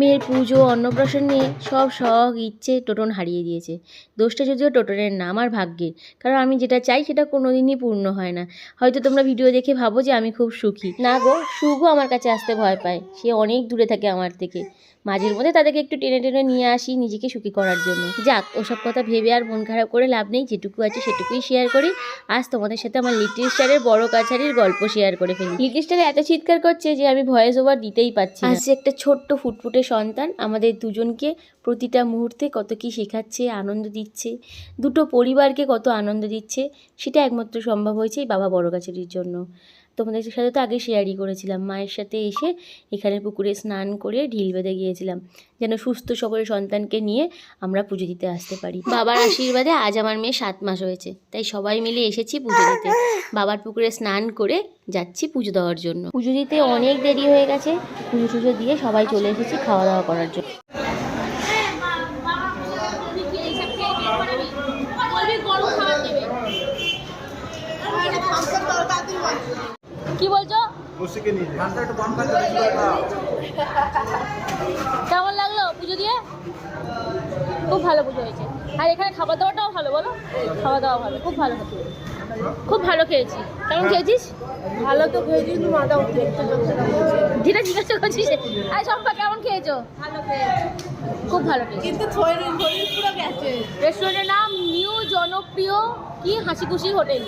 মেয়ের পুজো, অন্নপ্রাশন নিয়ে সব শখ, ইচ্ছে টোটন হারিয়ে দিয়েছে। দোষটা যদিও টোটনের না আমার ভাগ্যের, কারণ আমি যেটা চাই সেটা কোনো দিনই পূর্ণ হয় না। হয়তো তোমরা ভিডিও দেখে ভাবো যে আমি খুব সুখী। না গো, সুখও আমার কাছে আসতে ভয় পায়। সে অনেক দূরে থাকে আমার থেকে। মাঝের মধ্যে তাদেরকে একটু টেনে টেনে নিয়ে আসি নিজেকে সুখী করার জন্য। যাক, ওসব কথা ভেবে আর মন খারাপ করে লাভ নেই, যেটুকু আছে সেটুকুই শেয়ার করি। আজ তোমাদের সাথে আমার লিটিল স্টারের বড় কাছারির গল্প শেয়ার করে ফেলি। লিটিল স্টারে এত চিৎকার করছে যে আমি ভয়েস ওভার দিতেই না। আসছে একটা ছোট্ট ফুটফুটে সন্তান আমাদের দুজনকে প্রতিটা মুহূর্তে কত কি শেখাচ্ছে, আনন্দ দিচ্ছে, দুটো পরিবারকে কত আনন্দ দিচ্ছে, সেটা একমাত্র সম্ভব হয়েছে এই বাবা বড় কাছারির জন্য। তোমাদের সাথে তো আগে শেয়ারই করেছিলাম। মায়ের সাথে এসে এখানে পুকুরে স্নান করে ঢিল বেঁধে গিয়েছিলাম। যেন সুস্থ সবল সন্তানকে নিয়ে আমরা পুজো দিতে আসতে পারি। বাবার আশীর্বাদে আজ আমার মেয়ে সাত মাস হয়েছে। তাই সবাই মিলে এসেছি পুজো দিতে। বাবার পুকুরে স্নান করে যাচ্ছি পুজো দেওয়ার জন্য। পুজো দিতে অনেক দেরি হয়ে গেছে। পুজো টুজো দিয়ে সবাই চলে এসেছি খাওয়া দাওয়া করার জন্য। কি বলছো। কেমন লাগল পুজো দিয়ে? খুব ভালো পুজো হয়েছে। আর এখানে খাবার দাবারটাও ভালো বলো? খাওয়া দাওয়া ভালো খুব ভালো খুব ভালো খেয়েছি। কেমন খেয়েছিস? ভালো তো খেয়েছি কিন্তু মাথা উঠে যেটা জিজ্ঞাসা করছিস। আরে সম্পা কেমন খেয়েছো? ভালো খেয়েছি। খুব ভালো কিন্তু রেস্টুরেন্টের নাম নিউ জনপ্রিয় কি? হাসি খুশি হোটেল।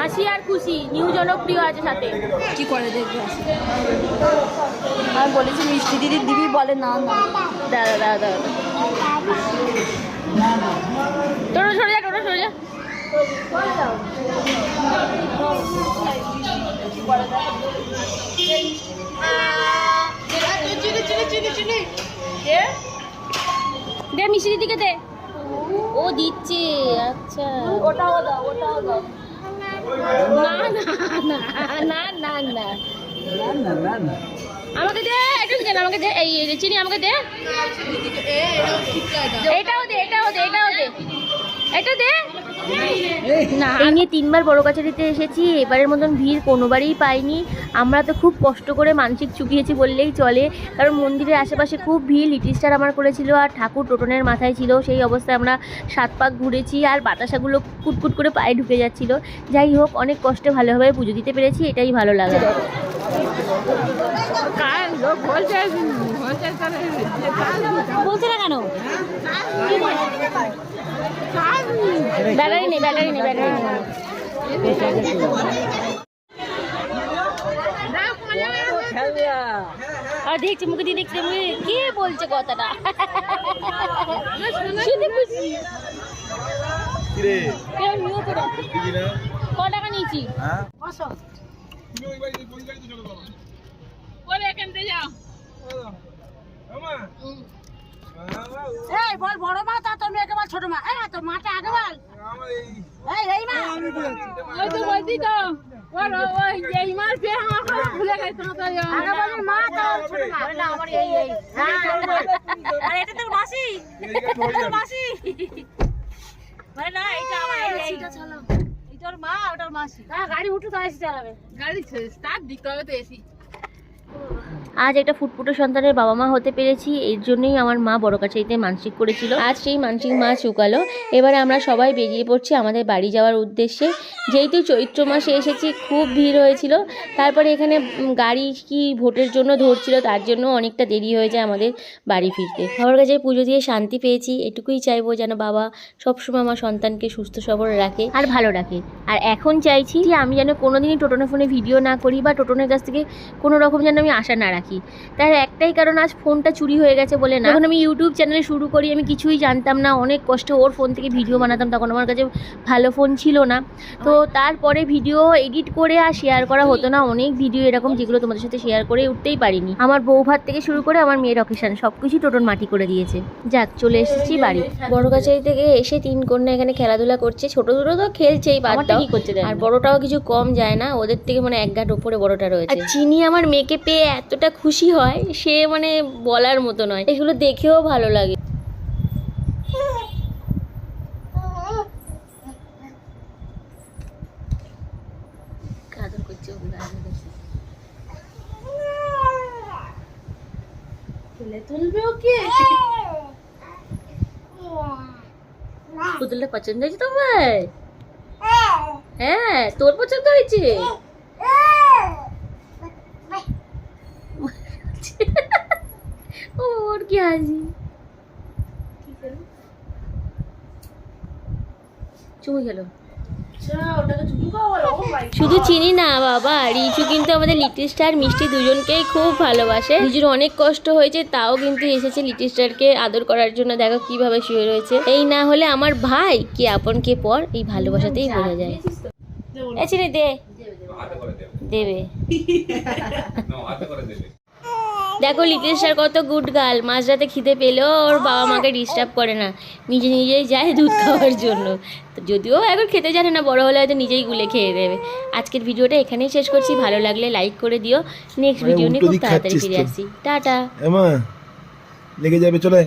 হাসি আর খুশি নিউ জনপ্রিয় আছে সাথে। কি করে দেখবে? আমি বলেছি মিষ্টি দিদি দিবি বলে না না। দাদা দাদা দাদা টোটো সরে টোটো সরে দে মিষ্টি দিদিকে দে। ও দিচ্ছে আচ্ছা। ওটাও দাও ওটাও দাও না না। না না না না। আমাকে দে একটু আমাকে দে, এই চিনি আমাকে দে। এটাও দে এটাও দে এটাও দে। এটা দে। না, এই তিনবার বড় কাছারিতে এসেছি, এবারের মতন ভিড় কোনোবারই পাইনি। আমরা তো খুব কষ্ট করে মানসিক চুকিয়েছি বললেই চলে, কারণ মন্দিরের আশেপাশে খুব ভিড়, লিটিল স্টার আমার করেছিল আর ঠাকুর টোটনের মাথায় ছিল, সেই অবস্থায় আমরা সাত পাক ঘুরেছি আর বাতাসাগুলো কুটকুট করে পায়ে ঢুকে যাচ্ছিল। যাই হোক, অনেক কষ্টে ভালোভাবে পুজো দিতে পেরেছি, এটাই ভালো লাগে বলছে না কেন? ব্যাটারি নেই ব্যাটারি নেই ব্যাটারি আর দেখছি মুখে দিয়ে দেখছি মুখে কে বলছে কথাটা? খুশি। কিরে? কেউ নিও তো হ্যাঁ এখান থেকে যাও এই বল বড় মা তা তোর মেয়েকে বল ছোট মা। এই তোর মাটা আগে বল। এই এই মা। ওই তো বলছি তো। ওর ওই এই মার পে আমার কথা ভুলে গেছে না তো আগে বল মা তা ছোট মা। না আমার এই এই। আর এটা তোর মাসি? তোর মাসি? মানে না এটা আমার এই এই। এটার মা ওটার মাসি। গাড়ি উঠে তো এসে চালাবে। গাড়ি স্টার্ট দিতে হবে তো এসি আজ একটা ফুটফুটো সন্তানের বাবা মা হতে পেরেছি, এর জন্যই আমার মা বড় কাছাইতে মানসিক করেছিল। আজ সেই মানসিক মা চুকালো। এবারে আমরা সবাই বেরিয়ে পড়ছি আমাদের বাড়ি যাওয়ার উদ্দেশ্যে। যেহেতু চৈত্র মাসে এসেছি, খুব ভিড় হয়েছিল। তারপরে এখানে গাড়ি কি ভোটের জন্য ধরছিল, তার জন্য অনেকটা দেরি হয়ে যায় আমাদের বাড়ি ফিরতে। বাবার কাছে পুজো দিয়ে শান্তি পেয়েছি, এটুকুই চাইব যেন বাবা সবসময় আমার সন্তানকে সুস্থ সবল রাখে। আর ভালো রাখে। আর এখন চাইছি যে আমি যেন কোনোদিনই টোটনে ফোনে ভিডিও না করি বা টোটনের কাছ থেকে কোনো রকম যেন আমি আশা না রাখি। তার একটাই কারণ আজ ফোনটা চুরি হয়ে গেছে বলে না। যখন আমি ইউটিউব চ্যানেলে শুরু করি আমি কিছুই জানতাম না। অনেক কষ্টে ওর ফোন থেকে ভিডিও বানাতাম। তখন আমার কাছে ভালো ফোন ছিল না। তো তারপরে ভিডিও এডিট করে আর শেয়ার করা হতো না। অনেক ভিডিও এরকম যেগুলো তোমাদের সাথে শেয়ার করে উঠতেই পারিনি। আমার বউ ভাত থেকে শুরু করে আমার মেয়ের অকেশন সব কিছুই টোটন মাটি করে দিয়েছে। যাক চলে এসেছি বাড়ি। বড় কাছারি থেকে এসে তিন কন্যা এখানে খেলাধুলা করছে। ছোট দুটো তো খেলছেই বাদ করছে আর বড়টাও কিছু কম যায় না। ওদের থেকে মানে এক ঘাট ওপরে বড়টা রয়েছে। চিনি আমার মেয়েকে পেয়ে এতটা খুশি হয়, সে মানে বলার মতো নয়। এগুলো দেখেও ভালো লাগে। পুতুলটা পছন্দ হয়েছে তোমার? হ্যাঁ তোর পছন্দ হয়েছে ও চুমু গেল শুধু চিনি না বাবা। রিচু কিন্তু আমাদের লিটিল স্টার মিষ্টি দুজনকেই খুব ভালোবাসে। রিচুর অনেক কষ্ট হয়েছে তাও কিন্তু এসেছে লিটিল স্টারকে আদর করার জন্য। দেখো কীভাবে শুয়ে রয়েছে। এই না হলে আমার ভাই কে আপন কে পর এই ভালোবাসাতেই বোঝা যায়। এ চিনি দে। দেবে। দেখো লিটিল স্টার কত গুড গার্ল। মাঝরাতে খিদে পেলেও ওর বাবা মাকে ডিস্টার্ব করে না। নিজে নিজেই যায় দুধ খাওয়ার জন্য। তো যদিও এখন খেতে জানে না বড় হলে হয়তো নিজেই গুলে খেয়ে দেবে। আজকের ভিডিওটা এখানেই শেষ করছি। ভালো লাগলে লাইক করে দিও। নেক্সট ভিডিও নিয়ে খুব তাড়াতাড়ি ফিরে আসি। টাটা। লেগে যাবে চলে